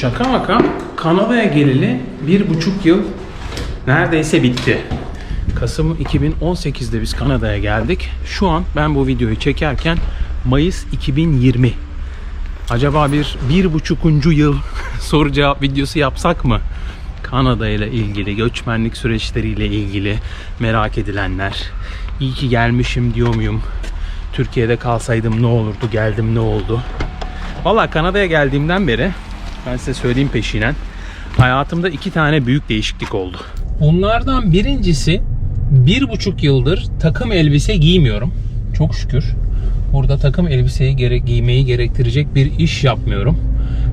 Şaka maka Kanada'ya geleli bir buçuk yıl neredeyse bitti. Kasım 2018'de biz Kanada'ya geldik. Şu an ben bu videoyu çekerken Mayıs 2020. Acaba bir bir buçukuncu yıl soru cevap videosu yapsak mı? Kanada ile ilgili, göçmenlik süreçleriyle ilgili merak edilenler. İyi ki gelmişim diyor muyum? Türkiye'de kalsaydım ne olurdu, geldim ne oldu? Valla Kanada'ya geldiğimden beri ben size söyleyeyim peşinen hayatımda iki tane büyük değişiklik oldu. Bunlardan birincisi bir buçuk yıldır takım elbise giymiyorum. Çok şükür. Burada takım elbiseyi gerek, giymeyi gerektirecek bir iş yapmıyorum.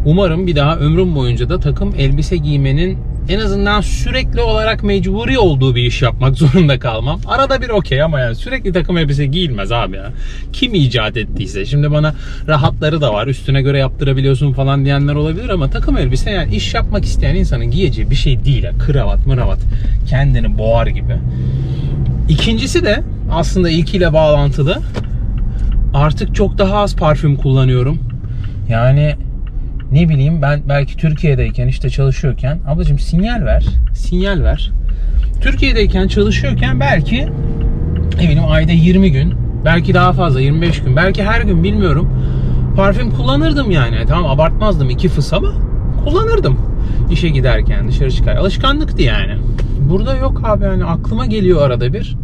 Umarım bir daha ömrüm boyunca da takım elbise giymenin en azından sürekli olarak mecburi olduğu bir iş yapmak zorunda kalmam. Arada bir okey ama yani sürekli takım elbise giyilmez abi ya. Kim icat ettiyse. Şimdi bana rahatları da var. Üstüne göre yaptırabiliyorsun falan diyenler olabilir ama takım elbise yani iş yapmak isteyen insanın giyeceği bir şey değil. ya. Kravat, mıravat. Kendini boğar gibi. İkincisi de aslında ilkiyle bağlantılı. Artık çok daha az parfüm kullanıyorum. Yani ne bileyim ben belki Türkiye'deyken işte çalışıyorken ablacığım sinyal ver. Sinyal ver. Türkiye'deyken çalışıyorken belki bileyim ayda 20 gün belki daha fazla 25 gün belki her gün bilmiyorum parfüm kullanırdım yani. Tamam abartmazdım iki fıs ama kullanırdım. İşe giderken dışarı çıkar. Alışkanlıktı yani. Burada yok abi yani aklıma geliyor arada bir.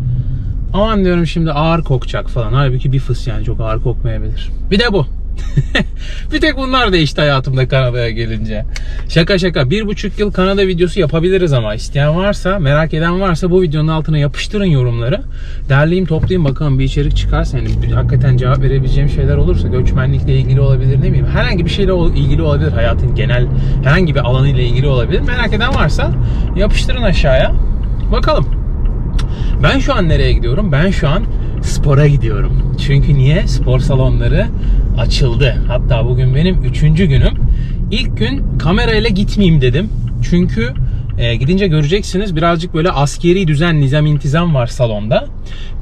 Aman diyorum şimdi ağır kokacak falan. Halbuki bir fıs yani çok ağır kokmayabilir. Bir de bu. bir tek bunlar değişti hayatımda Kanada'ya gelince. Şaka şaka. Bir buçuk yıl Kanada videosu yapabiliriz ama isteyen varsa, merak eden varsa bu videonun altına yapıştırın yorumları. Derleyeyim toplayayım bakalım bir içerik çıkarsa yani hakikaten cevap verebileceğim şeyler olursa göçmenlikle ilgili olabilir ne bileyim. Herhangi bir şeyle ilgili olabilir. Hayatın genel herhangi bir alanıyla ilgili olabilir. Merak eden varsa yapıştırın aşağıya. Bakalım. Ben şu an nereye gidiyorum? Ben şu an spora gidiyorum. Çünkü niye? Spor salonları açıldı. Hatta bugün benim üçüncü günüm. İlk gün kamerayla gitmeyeyim dedim. Çünkü e, gidince göreceksiniz birazcık böyle askeri düzen, nizam intizam var salonda.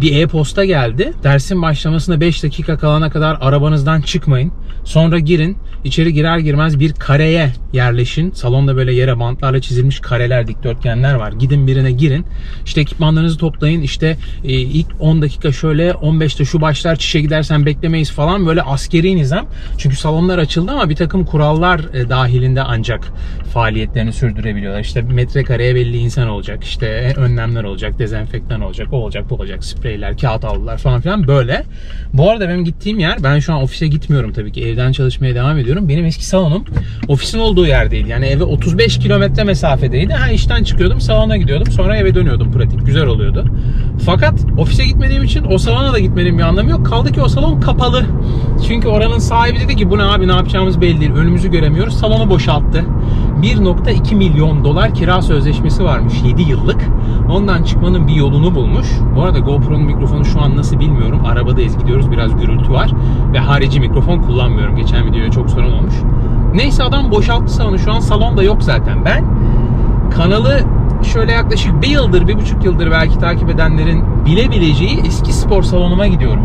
Bir e-posta geldi. Dersin başlamasına 5 dakika kalana kadar arabanızdan çıkmayın. Sonra girin. İçeri girer girmez bir kareye yerleşin. Salonda böyle yere bantlarla çizilmiş kareler, dikdörtgenler var. Gidin birine girin. İşte ekipmanlarınızı toplayın. İşte e, ilk 10 dakika şöyle 15'te şu başlar çişe gidersen beklemeyiz falan böyle askeri nizam. Çünkü salonlar açıldı ama bir takım kurallar e, dahilinde ancak faaliyetlerini sürdürebiliyorlar. İşte metrekareye belli insan olacak. İşte önlemler olacak, dezenfektan olacak, o olacak, bu olacak, spreyler, kağıt havlular falan filan böyle. Bu arada benim gittiğim yer, ben şu an ofise gitmiyorum tabii ki. Evden çalışmaya devam ediyorum. Benim eski salonum ofisin olduğu yerdeydi. Yani eve 35 kilometre mesafedeydi. Ha işten çıkıyordum, salona gidiyordum. Sonra eve dönüyordum pratik. Güzel oluyordu. Fakat ofise gitmediğim için o salona da gitmenin bir anlamı yok. Kaldı ki o salon kapalı. Çünkü oranın sahibi dedi ki bu ne abi ne yapacağımız belli değil. Önümüzü göremiyoruz. Salonu boşalttı. 1.2 milyon dolar kira sözleşmesi varmış 7 yıllık. Ondan çıkmanın bir yolunu bulmuş. Bu arada GoPro'nun mikrofonu şu an nasıl bilmiyorum. Arabadayız gidiyoruz biraz gürültü var. Ve harici mikrofon kullanmıyorum. Geçen videoya çok sorun olmuş. Neyse adam boşalttı salonu. Şu an salonda yok zaten. Ben kanalı şöyle yaklaşık bir yıldır, bir buçuk yıldır belki takip edenlerin bilebileceği eski spor salonuma gidiyorum.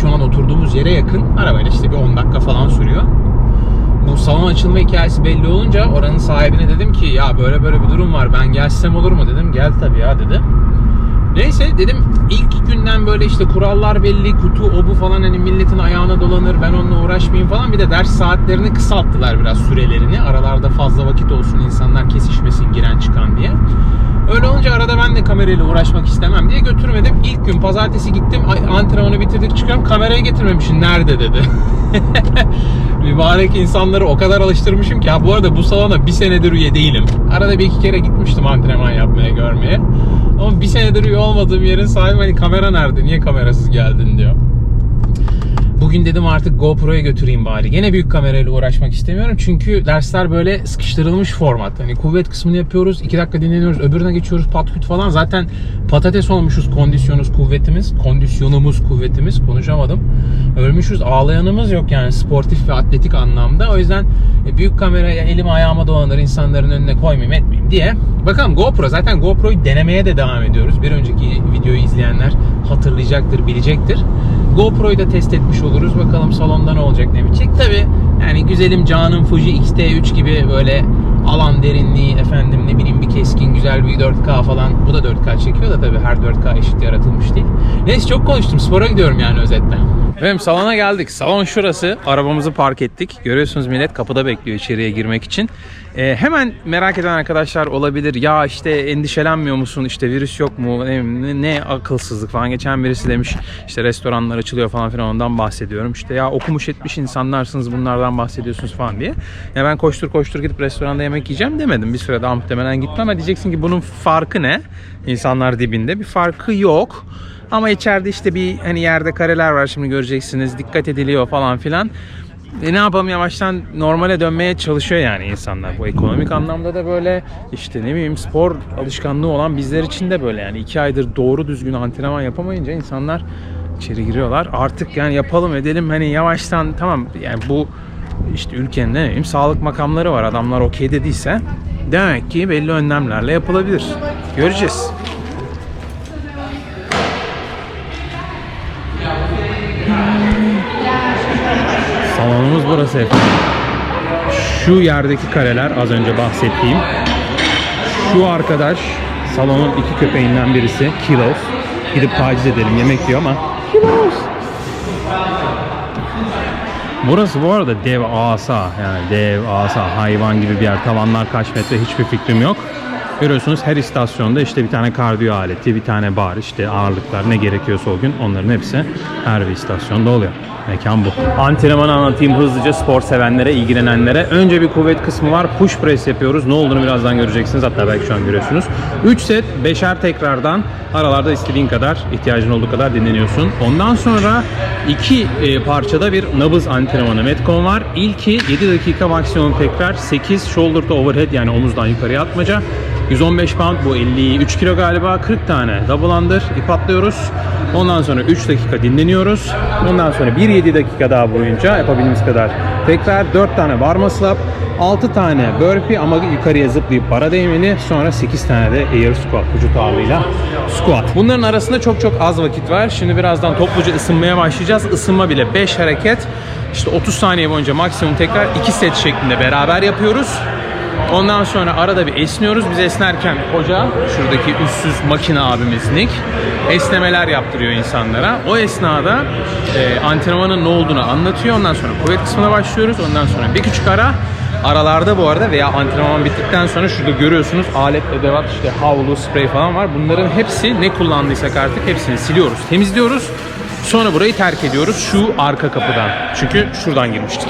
Şu an oturduğumuz yere yakın. Arabayla işte bir 10 dakika falan sürüyor. Bu salon açılma hikayesi belli olunca oranın sahibine dedim ki ya böyle böyle bir durum var ben gelsem olur mu dedim. Gel tabii ya dedi. Neyse dedim ilk günden böyle işte kurallar belli, kutu o bu falan hani milletin ayağına dolanır ben onunla uğraşmayayım falan. Bir de ders saatlerini kısalttılar biraz sürelerini. Aralarda fazla vakit olsun insanlar kesişmesin giren çıkan diye. Öyle olunca arada ben de kamerayla uğraşmak istemem diye götürmedim. İlk gün pazartesi gittim ay- antrenmanı bitirdik çıkıyorum kamerayı getirmemişsin nerede dedi. Mübarek insanları o kadar alıştırmışım ki ha bu arada bu salona bir senedir üye değilim. Arada bir iki kere gitmiştim antrenman yapmaya görmeye. Ama bir senedir üye olmadığım yerin sahibi hani kamera nerede niye kamerasız geldin diyor. Bugün dedim artık GoPro'ya götüreyim bari. Gene büyük kamerayla uğraşmak istemiyorum. Çünkü dersler böyle sıkıştırılmış format. Hani kuvvet kısmını yapıyoruz. 2 dakika dinleniyoruz. Öbürüne geçiyoruz pat küt falan. Zaten patates olmuşuz kondisyonumuz, kuvvetimiz. Kondisyonumuz, kuvvetimiz. Konuşamadım. Ölmüşüz. Ağlayanımız yok yani sportif ve atletik anlamda. O yüzden e, büyük kameraya elim ayağıma dolanır insanların önüne koymayayım etmeyeyim diye. Bakalım GoPro. Zaten GoPro'yu denemeye de devam ediyoruz. Bir önceki videoyu izleyenler hatırlayacaktır, bilecektir. GoPro'yu da test etmiş oluruz. Bakalım salonda ne olacak ne bitecek. Tabi yani güzelim Canon Fuji X-T3 gibi böyle alan derinliği efendim ne bileyim bir keskin güzel bir 4K falan. Bu da 4K çekiyor da tabi her 4K eşit yaratılmış değil. Neyse çok konuştum. Spora gidiyorum yani özetle. Efendim salona geldik. Salon şurası. Arabamızı park ettik. Görüyorsunuz millet kapıda bekliyor içeriye girmek için. Ee, hemen merak eden arkadaşlar olabilir. Ya işte endişelenmiyor musun? İşte virüs yok mu? Ne, ne, ne akılsızlık falan. Geçen birisi demiş işte restoranlar açılıyor falan filan ondan bahsediyorum. İşte ya okumuş etmiş insanlarsınız bunlardan bahsediyorsunuz falan diye. Ya ben koştur koştur gidip restoranda yemek yiyeceğim demedim. Bir süre daha muhtemelen gitmem ama diyeceksin ki bunun farkı ne? İnsanlar dibinde. Bir farkı yok. Ama içeride işte bir hani yerde kareler var şimdi göreceksiniz. Dikkat ediliyor falan filan. E ne yapalım yavaştan normale dönmeye çalışıyor yani insanlar. Bu ekonomik anlamda da böyle işte ne bileyim spor alışkanlığı olan bizler için de böyle yani iki aydır doğru düzgün antrenman yapamayınca insanlar içeri giriyorlar. Artık yani yapalım edelim hani yavaştan tamam yani bu işte ülkenin ne bileyim sağlık makamları var adamlar okey dediyse demek ki belli önlemlerle yapılabilir. Göreceğiz. Salonumuz burası efendim. Şu yerdeki kareler az önce bahsettiğim. Şu arkadaş salonun iki köpeğinden birisi Kilos. Gidip taciz edelim yemek yiyor ama Kilos. Burası bu arada dev asa yani dev asa hayvan gibi bir yer. Tavanlar kaç metre hiçbir fikrim yok. Görüyorsunuz her istasyonda işte bir tane kardiyo aleti, bir tane bar, işte ağırlıklar ne gerekiyorsa o gün onların hepsi her bir istasyonda oluyor. Mekan bu. Antrenmanı anlatayım hızlıca spor sevenlere, ilgilenenlere. Önce bir kuvvet kısmı var. Push press yapıyoruz. Ne olduğunu birazdan göreceksiniz. Hatta belki şu an görüyorsunuz. 3 set, 5'er tekrardan aralarda istediğin kadar, ihtiyacın olduğu kadar dinleniyorsun. Ondan sonra iki e, parçada bir nabız antrenmanı Metcon var. İlki 7 dakika maksimum tekrar, 8 shoulder to overhead yani omuzdan yukarıya atmaca. 115 pound bu 53 kilo galiba 40 tane double under ip atlıyoruz. Ondan sonra 3 dakika dinleniyoruz. Ondan sonra 1-7 dakika daha boyunca yapabildiğimiz kadar tekrar 4 tane bar up 6 tane burpee ama yukarıya zıplayıp bara değmeli. Sonra 8 tane de air squat vücut ağırlığıyla squat. Bunların arasında çok çok az vakit var. Şimdi birazdan topluca ısınmaya başlayacağız. Isınma bile 5 hareket. İşte 30 saniye boyunca maksimum tekrar 2 set şeklinde beraber yapıyoruz. Ondan sonra arada bir esniyoruz. Biz esnerken hoca, şuradaki üstsüz makine abimiz Nick, esnemeler yaptırıyor insanlara. O esnada e, antrenmanın ne olduğunu anlatıyor. Ondan sonra kuvvet kısmına başlıyoruz. Ondan sonra bir küçük ara. Aralarda bu arada veya antrenman bittikten sonra şurada görüyorsunuz alet, edevat, işte havlu, sprey falan var. Bunların hepsi ne kullandıysak artık hepsini siliyoruz, temizliyoruz. Sonra burayı terk ediyoruz şu arka kapıdan. Çünkü şuradan girmiştik.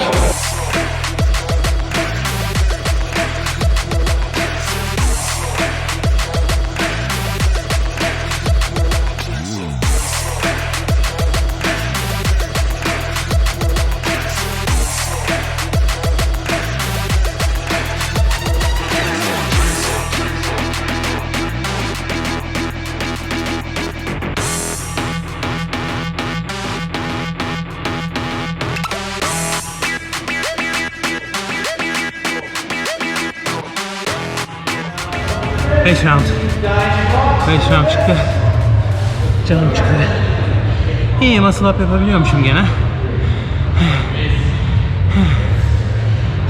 Beş round. Beş round çıktı. Canım çıktı. İyi muscle up yapabiliyormuşum gene.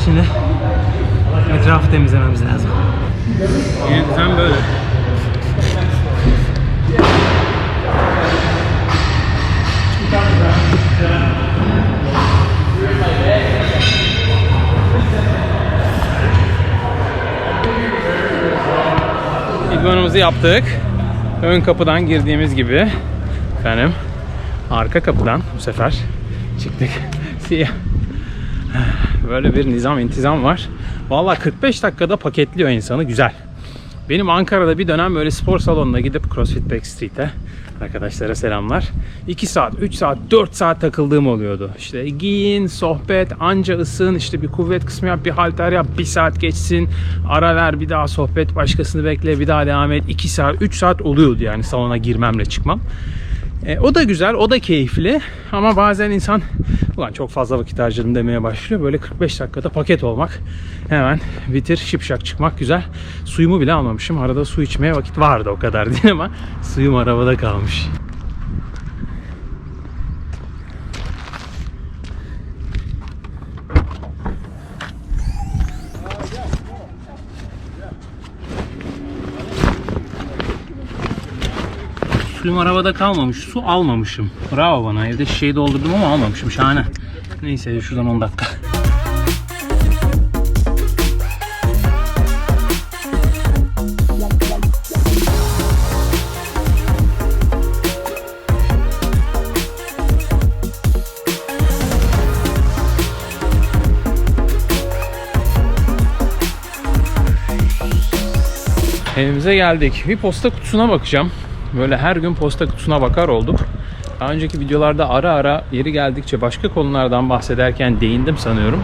Şimdi etrafı temizlememiz lazım. Yöntem böyle. İdmanımızı yaptık. Ön kapıdan girdiğimiz gibi efendim arka kapıdan bu sefer çıktık. Böyle bir nizam intizam var. Vallahi 45 dakikada paketliyor insanı güzel. Benim Ankara'da bir dönem böyle spor salonuna gidip CrossFit Backstreet'e arkadaşlara selamlar. 2 saat, 3 saat, 4 saat takıldığım oluyordu. İşte giyin, sohbet, anca ısın, işte bir kuvvet kısmı yap, bir halter yap, 1 saat geçsin, ara ver, bir daha sohbet, başkasını bekle, bir daha devam et. 2 saat, 3 saat oluyordu yani salona girmemle çıkmam. E, o da güzel, o da keyifli ama bazen insan ulan çok fazla vakit harcadım demeye başlıyor. Böyle 45 dakikada paket olmak, hemen bitir, şipşak çıkmak güzel. Suyumu bile almamışım. Arada su içmeye vakit vardı o kadar değil ama suyum arabada kalmış. Suyum arabada kalmamış. Su almamışım. Bravo bana. Evde şişeyi doldurdum ama almamışım. Şahane. Neyse şuradan 10 dakika. Evimize geldik. Bir posta kutusuna bakacağım. Böyle her gün posta kutusuna bakar olduk. Daha önceki videolarda ara ara yeri geldikçe başka konulardan bahsederken değindim sanıyorum.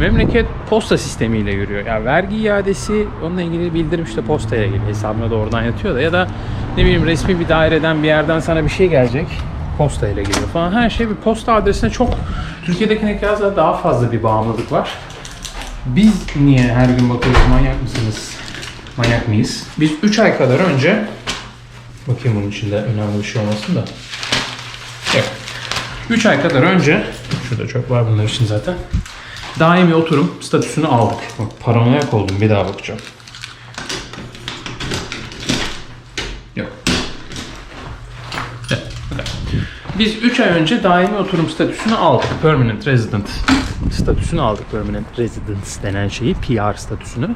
Memleket posta sistemiyle yürüyor. Ya vergi iadesi onunla ilgili bildirim işte postaya geliyor. Hesabına doğrudan yatıyor da ya da ne bileyim resmi bir daireden bir yerden sana bir şey gelecek. Posta ile geliyor falan. Her şey bir posta adresine çok Türkiye'dekine kıyasla daha fazla bir bağımlılık var. Biz niye her gün bakıyoruz manyak mısınız? Manyak mıyız? Biz 3 ay kadar önce bakayım bunun içinde önemli bir şey olmasın da. Yok. 3 ay kadar önce şurada çok var bunlar için zaten. Daimi oturum statüsünü aldık. Bak paranoyak oldum bir daha bakacağım. Yok. Evet. Biz 3 ay önce daimi oturum statüsünü aldık. Permanent Resident statüsünü aldık. Permanent Residence denen şeyi, PR statüsünü.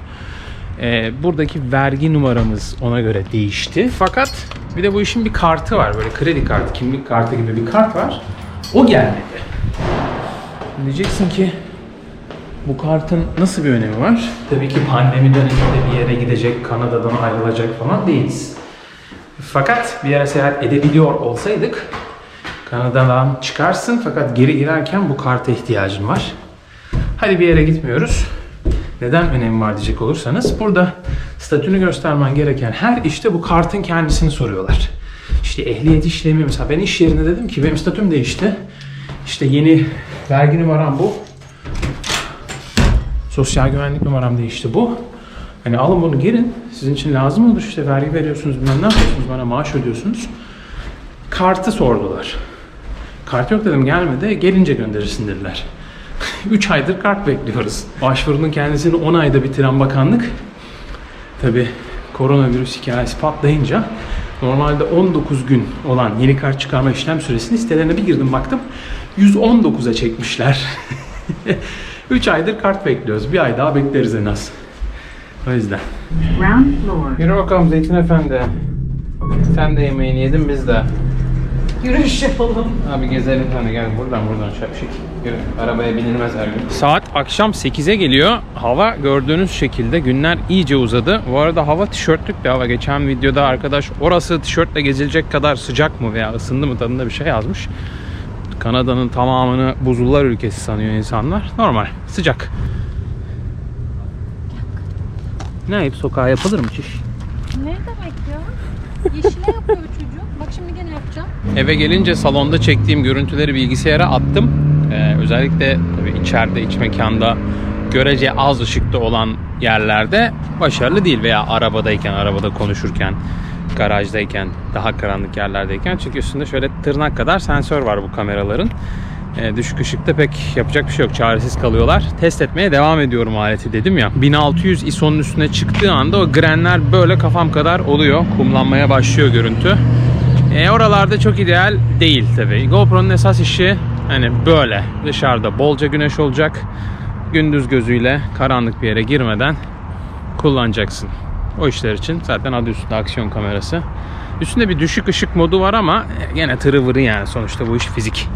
Ee, buradaki vergi numaramız ona göre değişti. Fakat bir de bu işin bir kartı var. Böyle kredi kartı, kimlik kartı gibi bir kart var. O gelmedi. Diyeceksin ki bu kartın nasıl bir önemi var? Tabii ki pandemi döneminde bir yere gidecek, Kanada'dan ayrılacak falan değiliz. Fakat bir yere seyahat edebiliyor olsaydık Kanada'dan çıkarsın fakat geri girerken bu karta ihtiyacın var. Hadi bir yere gitmiyoruz. Neden önemi var diyecek olursanız burada statünü göstermen gereken her işte bu kartın kendisini soruyorlar. İşte ehliyet işlemi mesela ben iş yerinde dedim ki benim statüm değişti. İşte yeni vergi numaram bu. Sosyal güvenlik numaram değişti bu. Hani alın bunu girin. Sizin için lazım olur işte vergi veriyorsunuz bilmem ne yapıyorsunuz bana maaş ödüyorsunuz. Kartı sordular. Kart yok dedim gelmedi. Gelince gönderirsin dediler. 3 aydır kart bekliyoruz. Başvurunun kendisini 10 ayda bitiren bakanlık tabi koronavirüs hikayesi patlayınca normalde 19 gün olan yeni kart çıkarma işlem süresini sitelerine bir girdim baktım 119'a çekmişler. 3 aydır kart bekliyoruz. Bir ay daha bekleriz en az. O yüzden. Floor. Yürü bakalım Zeytin Efendi. Sen de yemeğini yedin biz de. Yürüyüş yapalım. Abi gezelim hani gel buradan buradan şapşik. Yürü. Arabaya binilmez her gün. Saat akşam 8'e geliyor. Hava gördüğünüz şekilde günler iyice uzadı. Bu arada hava tişörtlük bir hava. Geçen videoda arkadaş orası tişörtle gezilecek kadar sıcak mı veya ısındı mı tadında bir şey yazmış. Kanada'nın tamamını buzullar ülkesi sanıyor insanlar. Normal. Sıcak. Ne ayıp sokağa yapılır mı çiş? Ne demek ya? Yeşile yapıyor şimdi gene yapacağım. Eve gelince salonda çektiğim görüntüleri bilgisayara attım. Ee, özellikle tabii içeride, iç mekanda görece az ışıkta olan yerlerde başarılı değil veya arabadayken, arabada konuşurken, garajdayken, daha karanlık yerlerdeyken çünkü üstünde şöyle tırnak kadar sensör var bu kameraların. Ee, düşük ışıkta pek yapacak bir şey yok. Çaresiz kalıyorlar. Test etmeye devam ediyorum aleti dedim ya. 1600 ISO'nun üstüne çıktığı anda o grenler böyle kafam kadar oluyor. Kumlanmaya başlıyor görüntü. E, oralarda çok ideal değil tabi. GoPro'nun esas işi hani böyle dışarıda bolca güneş olacak. Gündüz gözüyle karanlık bir yere girmeden kullanacaksın. O işler için zaten adı üstünde aksiyon kamerası. Üstünde bir düşük ışık modu var ama e, gene tırı yani sonuçta bu iş fizik.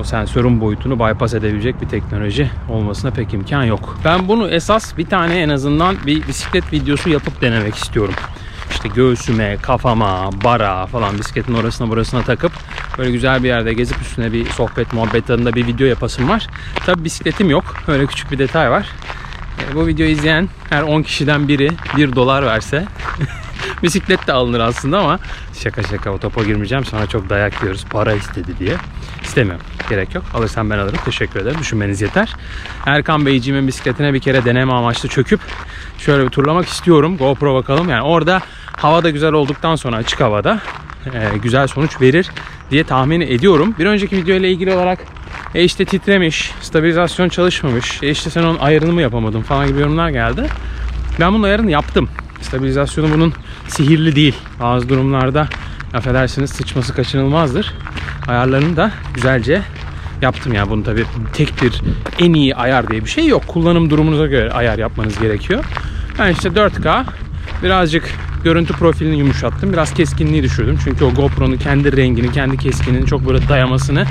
O sensörün boyutunu bypass edebilecek bir teknoloji olmasına pek imkan yok. Ben bunu esas bir tane en azından bir bisiklet videosu yapıp denemek istiyorum. İşte göğsüme, kafama, bara falan bisikletin orasına burasına takıp böyle güzel bir yerde gezip üstüne bir sohbet muhabbet tadında bir video yapasım var. Tabi bisikletim yok. Öyle küçük bir detay var. E, bu videoyu izleyen her 10 kişiden biri 1 dolar verse bisiklet de alınır aslında ama şaka şaka o topa girmeyeceğim sonra çok dayak yiyoruz para istedi diye. İstemiyorum. Gerek yok. Alırsan ben alırım. Teşekkür ederim. Düşünmeniz yeter. Erkan Beyciğimin bisikletine bir kere deneme amaçlı çöküp şöyle bir turlamak istiyorum. GoPro bakalım. Yani orada hava da güzel olduktan sonra açık havada e, güzel sonuç verir diye tahmin ediyorum. Bir önceki video ile ilgili olarak e işte titremiş, stabilizasyon çalışmamış, e işte sen onun ayarını mı yapamadın falan gibi yorumlar geldi. Ben bunun ayarını yaptım. Stabilizasyonu bunun sihirli değil. Bazı durumlarda affedersiniz sıçması kaçınılmazdır. Ayarlarını da güzelce yaptım ya. Bunu tabii tek bir en iyi ayar diye bir şey yok. Kullanım durumunuza göre ayar yapmanız gerekiyor. Ben işte 4K birazcık görüntü profilini yumuşattım. Biraz keskinliği düşürdüm. Çünkü o GoPro'nun kendi rengini, kendi keskinliğini çok böyle dayamasını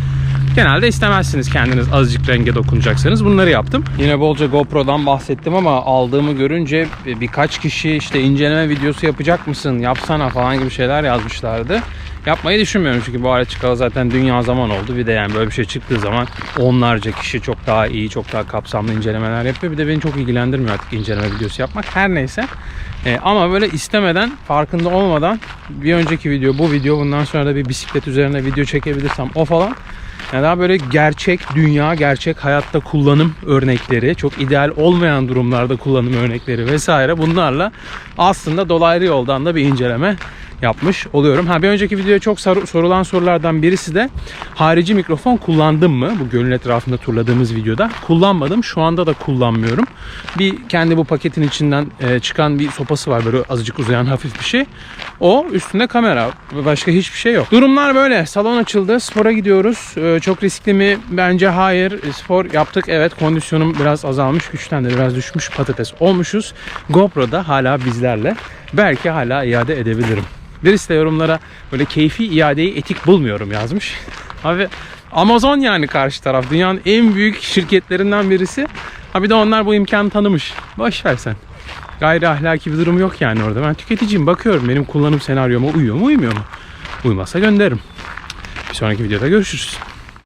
genelde istemezsiniz kendiniz azıcık renge dokunacaksanız. Bunları yaptım. Yine bolca GoPro'dan bahsettim ama aldığımı görünce birkaç kişi işte inceleme videosu yapacak mısın, yapsana falan gibi şeyler yazmışlardı. Yapmayı düşünmüyorum çünkü bu alet çıkalı zaten dünya zaman oldu. Bir de yani böyle bir şey çıktığı zaman onlarca kişi çok daha iyi, çok daha kapsamlı incelemeler yapıyor. Bir de beni çok ilgilendirmiyor artık inceleme videosu yapmak. Her neyse. Ee, ama böyle istemeden, farkında olmadan bir önceki video, bu video, bundan sonra da bir bisiklet üzerine video çekebilirsem o falan. Yani daha böyle gerçek dünya, gerçek hayatta kullanım örnekleri, çok ideal olmayan durumlarda kullanım örnekleri vesaire bunlarla aslında dolaylı yoldan da bir inceleme yapmış oluyorum. Ha bir önceki videoya çok soru- sorulan sorulardan birisi de harici mikrofon kullandım mı? Bu gölün etrafında turladığımız videoda. Kullanmadım. Şu anda da kullanmıyorum. Bir kendi bu paketin içinden e, çıkan bir sopası var böyle azıcık uzayan hafif bir şey. O üstünde kamera. Başka hiçbir şey yok. Durumlar böyle. Salon açıldı. Spora gidiyoruz. E, çok riskli mi? Bence hayır. E, Spor yaptık. Evet kondisyonum biraz azalmış. Güçten de biraz düşmüş. Patates olmuşuz. GoPro'da hala bizlerle. Belki hala iade edebilirim. Birisi de yorumlara böyle keyfi iadeyi etik bulmuyorum yazmış. Abi Amazon yani karşı taraf. Dünyanın en büyük şirketlerinden birisi. Ha bir de onlar bu imkanı tanımış. Boş ver sen. Gayri ahlaki bir durum yok yani orada. Ben tüketiciyim bakıyorum benim kullanım senaryoma uyuyor mu uymuyor mu? Uymazsa gönderirim. Bir sonraki videoda görüşürüz.